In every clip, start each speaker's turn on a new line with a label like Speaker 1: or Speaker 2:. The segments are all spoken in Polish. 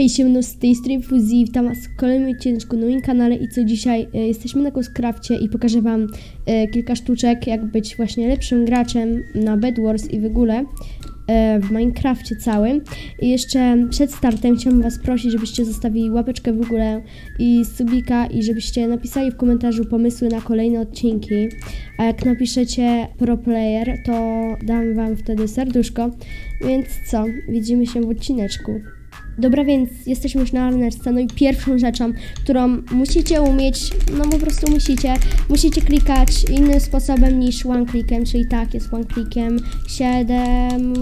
Speaker 1: Hej, siemno, z tej strony Fuzji, witam was w kolejnym odcinku na moim kanale i co dzisiaj e, jesteśmy na Ghostcrafcie i pokażę wam e, kilka sztuczek, jak być właśnie lepszym graczem na Bed Wars i w ogóle e, w Minecrafcie całym. I jeszcze przed startem chciałbym was prosić, żebyście zostawili łapeczkę w ogóle i subika i żebyście napisali w komentarzu pomysły na kolejne odcinki. A jak napiszecie pro player, to dam wam wtedy serduszko. Więc co, widzimy się w odcineczku. Dobra, więc jesteśmy już na arnerce, no i pierwszą rzeczą, którą musicie umieć, no po prostu musicie, musicie klikać innym sposobem niż one clickiem, czyli tak, jest one clickiem 7,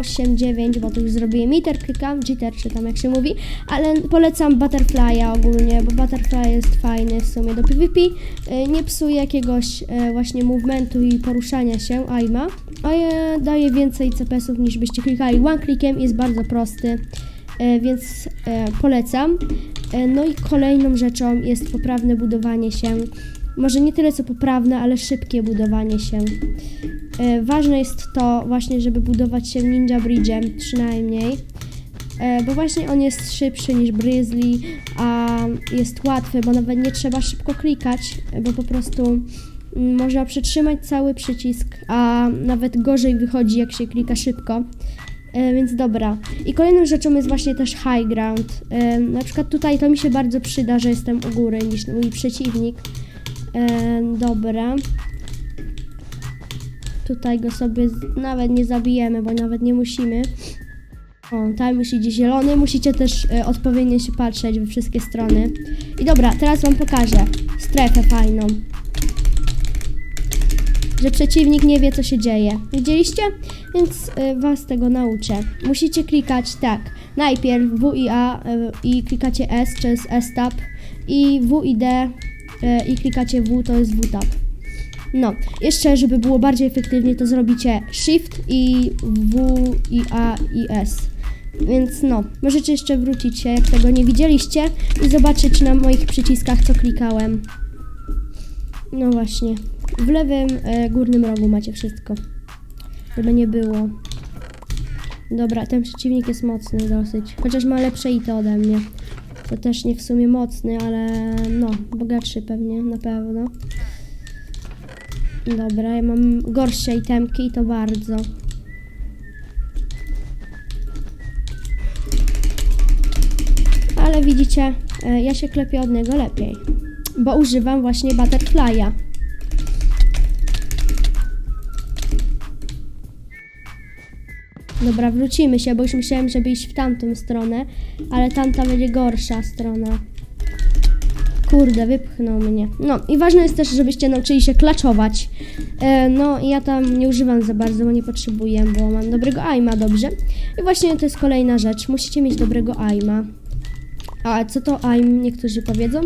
Speaker 1: 8, 9, bo to już zrobiłem meter, klikam, jitter, czy tam jak się mówi, ale polecam butterfly'a ogólnie, bo butterfly jest fajny w sumie do PvP, y, nie psuje jakiegoś e, właśnie movementu i poruszania się, aima, a daje więcej CPS-ów niż byście klikali one clickiem, jest bardzo prosty. E, więc e, polecam. E, no i kolejną rzeczą jest poprawne budowanie się. Może nie tyle co poprawne, ale szybkie budowanie się. Ważne jest to właśnie, żeby budować się Ninja Bridge'em przynajmniej. Bo właśnie on jest szybszy niż Grizzly, a jest łatwy, bo nawet nie trzeba szybko klikać, bo po prostu mm, można przytrzymać cały przycisk, a nawet gorzej wychodzi jak się klika szybko. E, więc dobra. I kolejną rzeczą jest właśnie też high ground. E, na przykład tutaj to mi się bardzo przyda, że jestem u góry niż mój przeciwnik. E, dobra. Tutaj go sobie nawet nie zabijemy, bo nawet nie musimy. O, tam już idzie zielony. Musicie też e, odpowiednio się patrzeć we wszystkie strony. I dobra, teraz wam pokażę strefę fajną że przeciwnik nie wie, co się dzieje. Widzieliście? Więc y, was tego nauczę. Musicie klikać tak. Najpierw W i A y, i klikacie S, to jest S-tab. I W i D y, i klikacie W, to jest W-tab. No, jeszcze, żeby było bardziej efektywnie, to zrobicie Shift i W i A i S. Więc no, możecie jeszcze wrócić się, jak tego nie widzieliście i zobaczyć na moich przyciskach, co klikałem. No właśnie. W lewym e, górnym rogu macie wszystko. Żeby nie było. Dobra, ten przeciwnik jest mocny dosyć. Chociaż ma lepsze ito ode mnie. To też nie w sumie mocny, ale no, bogatszy pewnie, na pewno. Dobra, ja mam gorsze itemki i to bardzo. Ale widzicie, e, ja się klepię od niego lepiej. Bo używam właśnie butterfly'a. Dobra, wrócimy się, bo już myślałem, żeby iść w tamtą stronę, ale tamta będzie gorsza strona. Kurde, wypchnął mnie. No i ważne jest też, żebyście nauczyli się klaczować. E, no ja tam nie używam za bardzo, bo nie potrzebuję, bo mam dobrego aima, dobrze. I właśnie to jest kolejna rzecz. Musicie mieć dobrego aima. A co to aim, niektórzy powiedzą?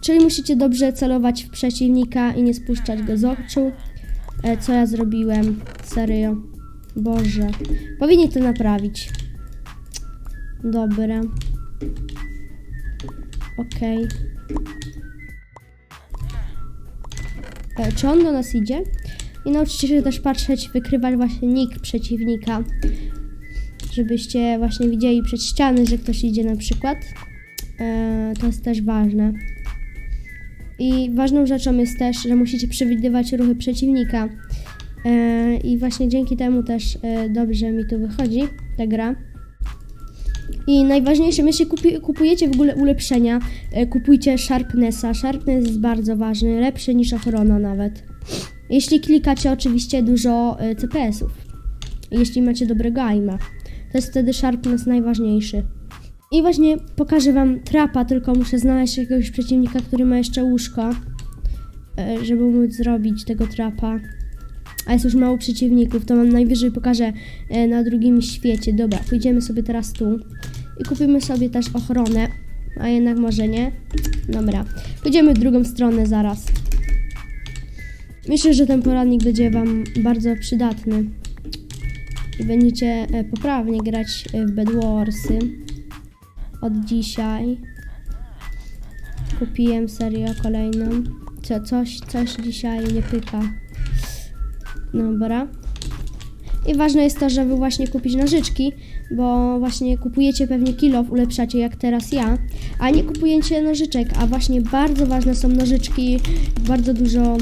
Speaker 1: Czyli musicie dobrze celować w przeciwnika i nie spuszczać go z oczu. E, co ja zrobiłem? Serio. Boże. Powinni to naprawić. Dobra. Okej. E, Czy on do nas idzie? I nauczycie się też patrzeć, wykrywać właśnie nick przeciwnika. Żebyście właśnie widzieli przed ściany, że ktoś idzie na przykład. E, to jest też ważne. I ważną rzeczą jest też, że musicie przewidywać ruchy przeciwnika. E, I właśnie dzięki temu też e, dobrze mi tu wychodzi ta gra. I najważniejsze, jeśli kupujecie w ogóle ulepszenia, e, kupujcie Sharpnessa. Sharpness jest bardzo ważny, lepszy niż ochrona nawet. Jeśli klikacie oczywiście dużo CPS-ów. Jeśli macie dobrego aima. To jest wtedy Sharpness najważniejszy. I właśnie pokażę wam trapa, tylko muszę znaleźć jakiegoś przeciwnika, który ma jeszcze łóżko, żeby móc zrobić tego trapa. A jest już mało przeciwników, to wam najwyżej pokażę e, na drugim świecie. Dobra, pójdziemy sobie teraz tu i kupimy sobie też ochronę, a jednak może nie. Dobra, pójdziemy w drugą stronę zaraz. Myślę, że ten poradnik będzie wam bardzo przydatny i będziecie e, poprawnie grać e, w Bed Warsy od dzisiaj. Kupiłem serio kolejną. Co, coś, coś dzisiaj nie pyka. Dobra. I ważne jest to, żeby właśnie kupić nożyczki, bo właśnie kupujecie pewnie kilo, ulepszacie jak teraz ja, a nie kupujecie nożyczek, a właśnie bardzo ważne są nożyczki, bardzo dużo mm,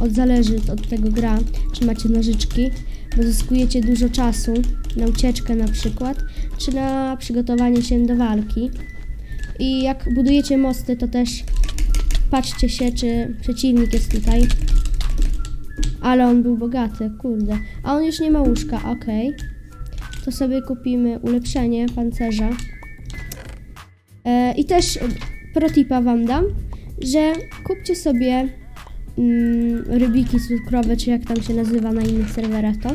Speaker 1: od zależy od tego gra, czy macie nożyczki, bo zyskujecie dużo czasu na ucieczkę na przykład, czy na przygotowanie się do walki. I jak budujecie mosty, to też patrzcie się, czy przeciwnik jest tutaj. Ale on był bogaty, kurde. A on już nie ma łóżka, okej. To sobie kupimy ulepszenie pancerza. E, I też protipa wam dam, że kupcie sobie mm, rybiki cukrowe, czy jak tam się nazywa na innych serwerach to.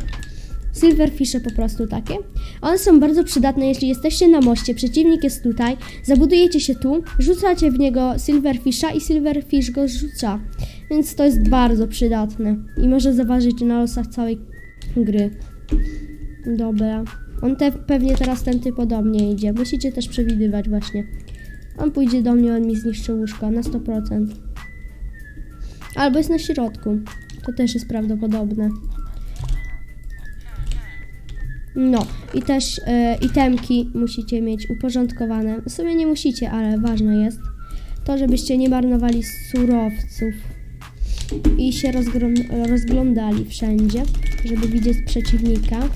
Speaker 1: Silverfishe po prostu takie. One są bardzo przydatne, jeśli jesteście na moście, przeciwnik jest tutaj, zabudujecie się tu, rzucacie w niego Silverfisha i Silverfish go rzuca. Więc to jest bardzo przydatne i może zaważyć na losach całej gry. Dobra. On te, pewnie teraz ode mnie idzie. Musicie też przewidywać właśnie. On pójdzie do mnie, on mi zniszczy łóżko na 100%. Albo jest na środku. To też jest prawdopodobne. No, i też e, itemki musicie mieć uporządkowane. W sumie nie musicie, ale ważne jest to, żebyście nie marnowali surowców i się rozglądali wszędzie, żeby widzieć przeciwnika.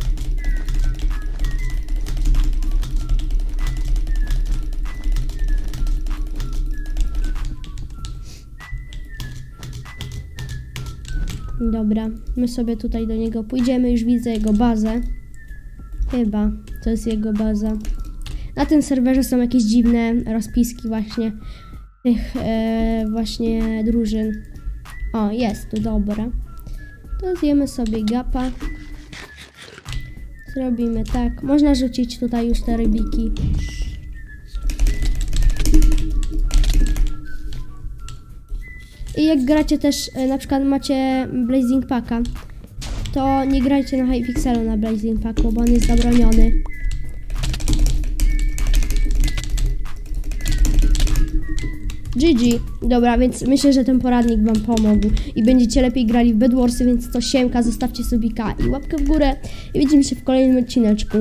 Speaker 1: Dobra, my sobie tutaj do niego pójdziemy, już widzę jego bazę. Chyba, to jest jego baza. Na tym serwerze są jakieś dziwne rozpiski właśnie tych e, właśnie drużyn. O, jest, dobra. To zjemy sobie gapa. Zrobimy tak. Można rzucić tutaj już te rybiki. I jak gracie też, e, na przykład macie Blazing Packa, to nie grajcie na Hypixelu na Blazing Packu, bo on jest zabroniony. GG. Dobra, więc myślę, że ten poradnik Wam pomógł i będziecie lepiej grali w Bedwarsy, więc to siemka, zostawcie subika i łapkę w górę i widzimy się w kolejnym odcineczku.